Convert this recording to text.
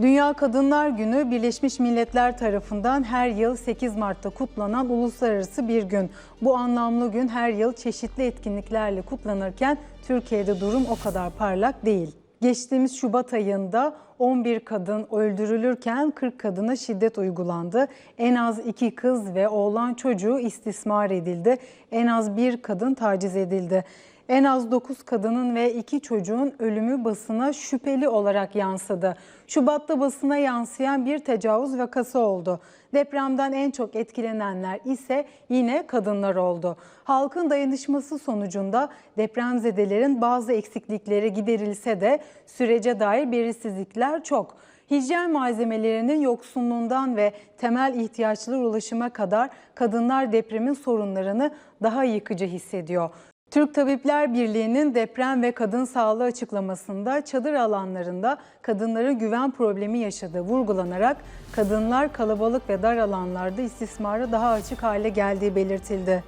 Dünya Kadınlar Günü Birleşmiş Milletler tarafından her yıl 8 Mart'ta kutlanan uluslararası bir gün. Bu anlamlı gün her yıl çeşitli etkinliklerle kutlanırken Türkiye'de durum o kadar parlak değil. Geçtiğimiz Şubat ayında 11 kadın öldürülürken 40 kadına şiddet uygulandı. En az 2 kız ve oğlan çocuğu istismar edildi. En az bir kadın taciz edildi. En az 9 kadının ve 2 çocuğun ölümü basına şüpheli olarak yansıdı. Şubat'ta basına yansıyan bir tecavüz vakası oldu. Depremden en çok etkilenenler ise yine kadınlar oldu. Halkın dayanışması sonucunda depremzedelerin bazı eksiklikleri giderilse de sürece dair belirsizlikler çok. Hijyen malzemelerinin yoksunluğundan ve temel ihtiyaçlara ulaşıma kadar kadınlar depremin sorunlarını daha yıkıcı hissediyor. Türk Tabipler Birliği'nin deprem ve kadın sağlığı açıklamasında çadır alanlarında kadınların güven problemi yaşadığı vurgulanarak kadınlar kalabalık ve dar alanlarda istismara daha açık hale geldiği belirtildi.